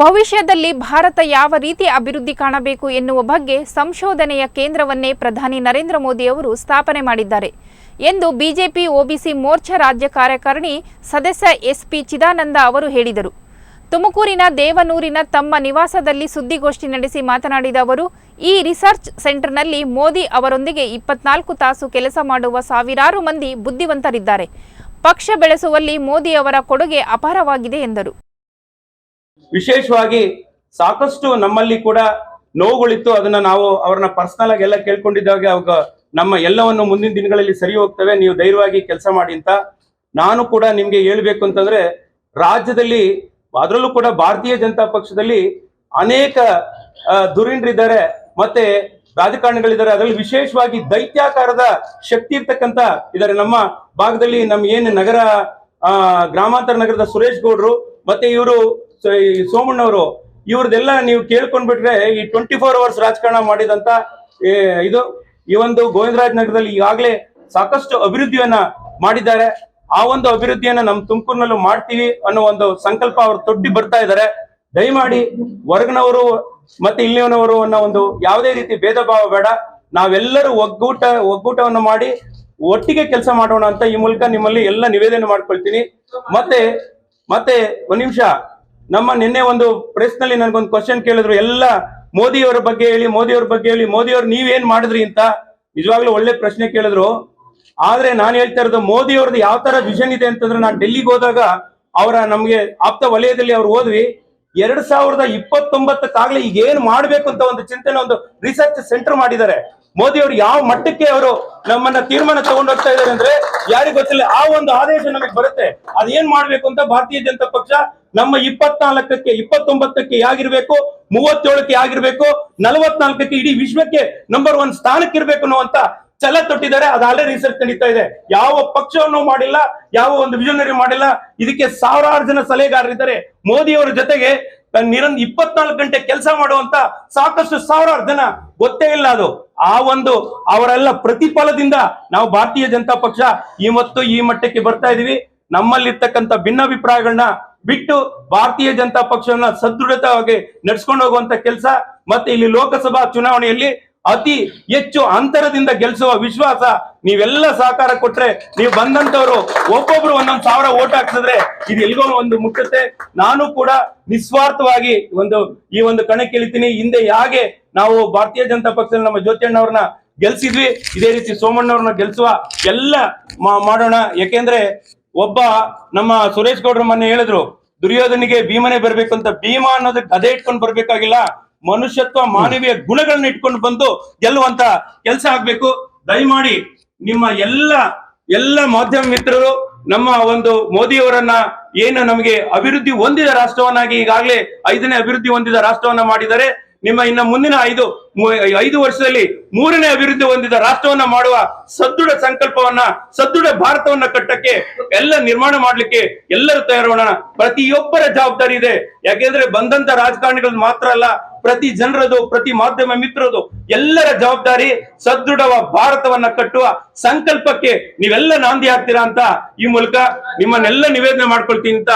ಭವಿಷ್ಯದಲ್ಲಿ ಭಾರತ ಯಾವ ರೀತಿ ಅಭಿವೃದ್ಧಿ ಕಾಣಬೇಕು ಎನ್ನುವ ಬಗ್ಗೆ ಸಂಶೋಧನೆಯ ಕೇಂದ್ರವನ್ನೇ ಪ್ರಧಾನಿ ನರೇಂದ್ರ ಮೋದಿ ಅವರು ಸ್ಥಾಪನೆ ಮಾಡಿದ್ದಾರೆ ಎಂದು ಬಿಜೆಪಿ, ಒಬಿಸಿ ಮೋರ್ಚಾ ರಾಜ್ಯ ಕಾರ್ಯಕಾರಿಣಿ ಸದಸ್ಯ ಎಸ್ಪಿ ಚಿದಾನಂದ ಅವರು ಹೇಳಿದರು. ತುಮಕೂರಿನ ದೇವನೂರಿನ ತಮ್ಮ ನಿವಾಸದಲ್ಲಿ ಸುದ್ದಿಗೋಷ್ಠಿ ನಡೆಸಿ ಮಾತನಾಡಿದ ಅವರು, ಈ ರಿಸರ್ಚ್ ಸೆಂಟರ್ನಲ್ಲಿ ಮೋದಿ ಅವರೊಂದಿಗೆ ಇಪ್ಪತ್ನಾಲ್ಕು ತಾಸು ಕೆಲಸ ಮಾಡುವ ಸಾವಿರಾರು ಮಂದಿ ಬುದ್ಧಿವಂತರಿದ್ದಾರೆ. ಪಕ್ಷ ಬೆಳೆಸುವಲ್ಲಿ ಮೋದಿ ಅವರ ಕೊಡುಗೆ ಅಪಾರವಾಗಿದೆ ಎಂದರು. ವಿಶೇಷವಾಗಿ ಸಾಕಷ್ಟು ನಮ್ಮಲ್ಲಿ ಕೂಡ ನೋವುಗಳಿತ್ತು. ಅದನ್ನ ನಾವು ಅವ್ರನ್ನ ಪರ್ಸನಲ್ ಆಗಿ ಎಲ್ಲ ಕೇಳ್ಕೊಂಡಿದ್ದಾಗ ಅವಾಗ ನಮ್ಮ ಎಲ್ಲವನ್ನು ಮುಂದಿನ ದಿನಗಳಲ್ಲಿ ಸರಿ ಹೋಗ್ತವೆ. ನೀವು ಧೈರ್ಯವಾಗಿ ಕೆಲಸ ಮಾಡಿ ಅಂತ ನಾನು ಕೂಡ ನಿಮ್ಗೆ ಹೇಳ್ಬೇಕು ಅಂತಂದ್ರೆ ರಾಜ್ಯದಲ್ಲಿ ಅದರಲ್ಲೂ ಕೂಡ ಭಾರತೀಯ ಜನತಾ ಪಕ್ಷದಲ್ಲಿ ಅನೇಕ ಆ, ಧುರೀಣರಿದ್ದಾರೆ ಮತ್ತೆ ರಾಜಕಾರಣಿಗಳಿದ್ದಾರೆ. ಅದರಲ್ಲಿ ವಿಶೇಷವಾಗಿ ದೈತ್ಯಾಕಾರದ ಶಕ್ತಿ ಇರ್ತಕ್ಕಂತ ಇದ್ದಾರೆ ನಮ್ಮ ಭಾಗದಲ್ಲಿ. ನಮ್ಮ ಏನು ನಗರ ಗ್ರಾಮಾಂತರ ನಗರದ ಸುರೇಶ್ ಗೌಡ್ರು ಮತ್ತೆ ಇವರು ಸೋಮಣ್ಣವರು, ಇವ್ರದೆಲ್ಲ ನೀವು ಕೇಳ್ಕೊಂಡ್ಬಿಟ್ರೆ ಈ ಟ್ವೆಂಟಿ ಫೋರ್ ಅವರ್ಸ್ ರಾಜಕಾರಣ ಮಾಡಿದಂತ ಇದು, ಈ ಒಂದು ಗೋವಿಂದರಾಜ್ ನಗರದಲ್ಲಿ ಈಗಾಗಲೇ ಸಾಕಷ್ಟು ಅಭಿವೃದ್ಧಿಯನ್ನ ಮಾಡಿದ್ದಾರೆ. ಆ ಒಂದು ಅಭಿವೃದ್ಧಿಯನ್ನ ನಮ್ಮ ತುಮಕೂರಿನಲ್ಲೂ ಮಾಡ್ತೀವಿ ಅನ್ನೋ ಒಂದು ಸಂಕಲ್ಪ ಅವರು ತೊಡ್ಡಿ ಬರ್ತಾ ಇದ್ದಾರೆ ದಯಮಾಡಿ ಹೊರಗಿನವರು ಮತ್ತೆ ಇಲ್ಲಿಯವನವರು ಅನ್ನೋ ಒಂದು ಯಾವುದೇ ರೀತಿ ಭೇದ ಭಾವ ಬೇಡ. ನಾವೆಲ್ಲರೂ ಒಗ್ಗೂಟ, ಒಗ್ಗೂಟವನ್ನು ಮಾಡಿ ಒಟ್ಟಿಗೆ ಕೆಲಸ ಮಾಡೋಣ ಅಂತ ಈ ಮೂಲಕ ನಿಮ್ಮಲ್ಲಿ ಎಲ್ಲ ನಿವೇದನೆ ಮಾಡ್ಕೊಳ್ತೀನಿ. ಮತ್ತೆ ಮತ್ತೆ ಒಂದ್ ನಿಮಿಷ. ನಮ್ಮ ನಿನ್ನೆ ಒಂದು ಪ್ರೆಸ್ನಲ್ಲಿ ನನ್ಗೊಂದು ಕ್ವಶನ್ ಕೇಳಿದ್ರು. ಎಲ್ಲ ಮೋದಿ ಅವರ ಬಗ್ಗೆ ಹೇಳಿ ಮೋದಿ ಅವ್ರ ಬಗ್ಗೆ ಹೇಳಿ ಮೋದಿ ಅವ್ರು ನೀವೇನ್ ಮಾಡಿದ್ರಿ ಅಂತ ನಿಜವಾಗ್ಲೂ ಒಳ್ಳೆ ಪ್ರಶ್ನೆ ಕೇಳಿದ್ರು. ಆದ್ರೆ ನಾನು ಹೇಳ್ತಾ ಇರೋದು ಮೋದಿ ಅವ್ರದ್ದು ಯಾವ ತರ ವಿಷನ್ ಇದೆ ಅಂತಂದ್ರೆ ನಾನು ಡೆಲ್ಲಿಗೆ ಹೋದಾಗ ಅವರ ನಮ್ಗೆ ಆಪ್ತ ವಲಯದಲ್ಲಿ ಅವ್ರು ಹೋದ್ವಿ. ಎರಡ್ ಸಾವಿರದ ಇಪ್ಪತ್ತೊಂಬತ್ತಕ್ಕಾಗ್ಲೇ ಈಗ ಏನ್ ಮಾಡ್ಬೇಕು ಅಂತ ಒಂದು ಚಿಂತನೆ ಒಂದು ರಿಸರ್ಚ್ ಸೆಂಟರ್ ಮಾಡಿದ್ದಾರೆ. ಮೋದಿ ಅವರು ಯಾವ ಮಟ್ಟಕ್ಕೆ ಅವರು ನಮ್ಮನ್ನ ತೀರ್ಮಾನ ತಗೊಂಡು ಹೋಗ್ತಾ ಇದ್ದಾರೆ ಅಂದ್ರೆ, ಯಾರಿಗೂ ಗೊತ್ತಿಲ್ಲ, ಆ ಒಂದು ಆದೇಶ ನಮಗೆ ಬರುತ್ತೆ. ಅದೇನ್ ಮಾಡ್ಬೇಕು ಅಂತ ಭಾರತೀಯ ಜನತಾ ಪಕ್ಷ ನಮ್ಮ ಇಪ್ಪತ್ನಾಲ್ಕಕ್ಕೆ, ಇಪ್ಪತ್ತೊಂಬತ್ತಕ್ಕೆ ಆಗಿರ್ಬೇಕು ಮೂವತ್ತೇಳಕ್ಕೆ ಆಗಿರ್ಬೇಕು ನಲವತ್ನಾಲ್ಕಕ್ಕೆ ಇಡೀ ವಿಶ್ವಕ್ಕೆ ನಂಬರ್ ಒನ್ ಸ್ಥಾನಕ್ಕೆ ಇರ್ಬೇಕು ಅನ್ನುವಂತ ಚಲ ತೊಟ್ಟಿದ್ದಾರೆ. ಅದಾಗಲೇ ರಿಸರ್ಚ್ ನಡೀತಾ ಇದೆ. ಯಾವ ಪಕ್ಷವನ್ನು ಮಾಡಿಲ್ಲ, ಯಾವ ಒಂದು ವಿಷನರಿ ಮಾಡಿಲ್ಲ, ಇದಕ್ಕೆ ಸಾವಿರಾರು ಜನ ಸಲಹೆಗಾರರಿದ್ದಾರೆ ಮೋದಿ ಅವರ ಜೊತೆಗೆ ನಿರಂತರ ಇಪ್ಪತ್ನಾಲ್ಕು ಗಂಟೆ ಕೆಲಸ ಮಾಡುವಂತ ಸಾಕಷ್ಟು ಸಾವಿರಾರು ಜನ, ಗೊತ್ತೇ ಇಲ್ಲ ಅದು. ಆ ಒಂದು ಅವರೆಲ್ಲ ಪ್ರತಿಫಲದಿಂದ ನಾವು ಭಾರತೀಯ ಜನತಾ ಪಕ್ಷ ಇವತ್ತು ಈ ಮಟ್ಟಕ್ಕೆ ಬರ್ತಾ ಇದೀವಿ. ನಮ್ಮಲ್ಲಿರ್ತಕ್ಕಂಥ ಭಿನ್ನಾಭಿಪ್ರಾಯಗಳನ್ನ ಬಿಟ್ಟು ಭಾರತೀಯ ಜನತಾ ಪಕ್ಷವನ್ನ ಸದೃಢತವಾಗಿ ನಡ್ಸ್ಕೊಂಡು ಹೋಗುವಂತ ಕೆಲಸ ಮತ್ತೆ ಇಲ್ಲಿ ಲೋಕಸಭಾ ಚುನಾವಣೆಯಲ್ಲಿ ಅತಿ ಹೆಚ್ಚು ಅಂತರದಿಂದ ಗೆಲ್ಲಿಸುವ ವಿಶ್ವಾಸ ನೀವೆಲ್ಲ ಸಹಕಾರ ಕೊಟ್ರೆ ನೀವು ಬಂದಂತವರು ಒಬ್ಬೊಬ್ರು ಒಂದೊಂದು ಸಾವಿರ ಓಟ್ ಹಾಕ್ಸಿದ್ರೆ ಇದು ಎಲ್ಗೋ ಒಂದು ಮುಟ್ಟುತ್ತೆ. ನಾನು ಕೂಡ ನಿಸ್ವಾರ್ಥವಾಗಿ ಒಂದು ಈ ಒಂದು ಕಣಕ್ಕೆ ಇಳಿತೀನಿ. ಹಿಂದೆ ಹೇಗೆ ನಾವು ಭಾರತೀಯ ಜನತಾ ಪಕ್ಷದಲ್ಲಿ ನಮ್ಮ ಜ್ಯೋತಿಯಣ್ಣವ್ರನ್ನ ಗೆಲ್ಸಿದ್ವಿ. ಇದೇ ರೀತಿ ಸೋಮಣ್ಣವ್ರನ್ನ ಗೆಲ್ಸುವ ಎಲ್ಲ ಮಾಡೋಣ. ಯಾಕೆಂದ್ರೆ ಒಬ್ಬ ನಮ್ಮ ಸುರೇಶ್ ಗೌಡ್ರ ಮೊನ್ನೆ ಹೇಳಿದ್ರು, ದುರ್ಯೋಧನಿಗೆ ಭೀಮನೆ ಬರ್ಬೇಕು ಅಂತ ಭೀಮ ಅನ್ನೋದಕ್ಕೆ ಗದೆ ಇಟ್ಕೊಂಡು ಬರ್ಬೇಕಾಗಿಲ್ಲ. ಮನುಷ್ಯತ್ವ ಮಾನವೀಯ ಗುಣಗಳನ್ನ ಇಟ್ಕೊಂಡು ಬಂದು ಗೆಲ್ಲುವಂತ ಕೆಲಸ ಆಗ್ಬೇಕು. ದಯಮಾಡಿ ನಿಮ್ಮ ಎಲ್ಲ ಎಲ್ಲ ಮಾಧ್ಯಮ ಮಿತ್ರರು, ನಮ್ಮ ಒಂದು ಮೋದಿಯವರನ್ನ ಏನು ನಮಗೆ ಅಭಿವೃದ್ಧಿ ಹೊಂದಿದ ರಾಷ್ಟ್ರವನ್ನಾಗಿ ಈಗಾಗಲೇ ಐದನೇ ಅಭಿವೃದ್ಧಿ ಹೊಂದಿದ ರಾಷ್ಟ್ರವನ್ನ ಮಾಡಿದ್ದಾರೆ. ನಿಮ್ಮ ಇನ್ನ ಮುಂದಿನ ಐದು ಐದು ವರ್ಷದಲ್ಲಿ ಮೂರನೇ ಅಭಿವೃದ್ಧಿ ಹೊಂದಿದ ರಾಷ್ಟ್ರವನ್ನ ಮಾಡುವ ಸದೃಢ ಸಂಕಲ್ಪವನ್ನ, ಸದೃಢ ಭಾರತವನ್ನ ಕಟ್ಟಕ್ಕೆ ಎಲ್ಲ ನಿರ್ಮಾಣ ಮಾಡ್ಲಿಕ್ಕೆ ಎಲ್ಲರೂ ತಯಾರೋಣ. ಪ್ರತಿಯೊಬ್ಬರ ಜವಾಬ್ದಾರಿ ಇದೆ. ಯಾಕೆಂದ್ರೆ ಬಂದಂತ ರಾಜಕಾರಣಿಗಳು ಮಾತ್ರ ಅಲ್ಲ, ಪ್ರತಿ ಜನರದು, ಪ್ರತಿ ಮಾಧ್ಯಮ ಮಿತ್ರರದು ಎಲ್ಲರ ಜವಾಬ್ದಾರಿ ಸದೃಢವ ಭಾರತವನ್ನ ಕಟ್ಟುವ ಸಂಕಲ್ಪಕ್ಕೆ ನೀವೆಲ್ಲ ನಾಂದಿ ಆಗ್ತೀರಾ ಅಂತ ಈ ಮೂಲಕ ನಿಮ್ಮನ್ನೆಲ್ಲ ನಿವೇದನೆ ಮಾಡ್ಕೊಳ್ತೀನಿ ಅಂತ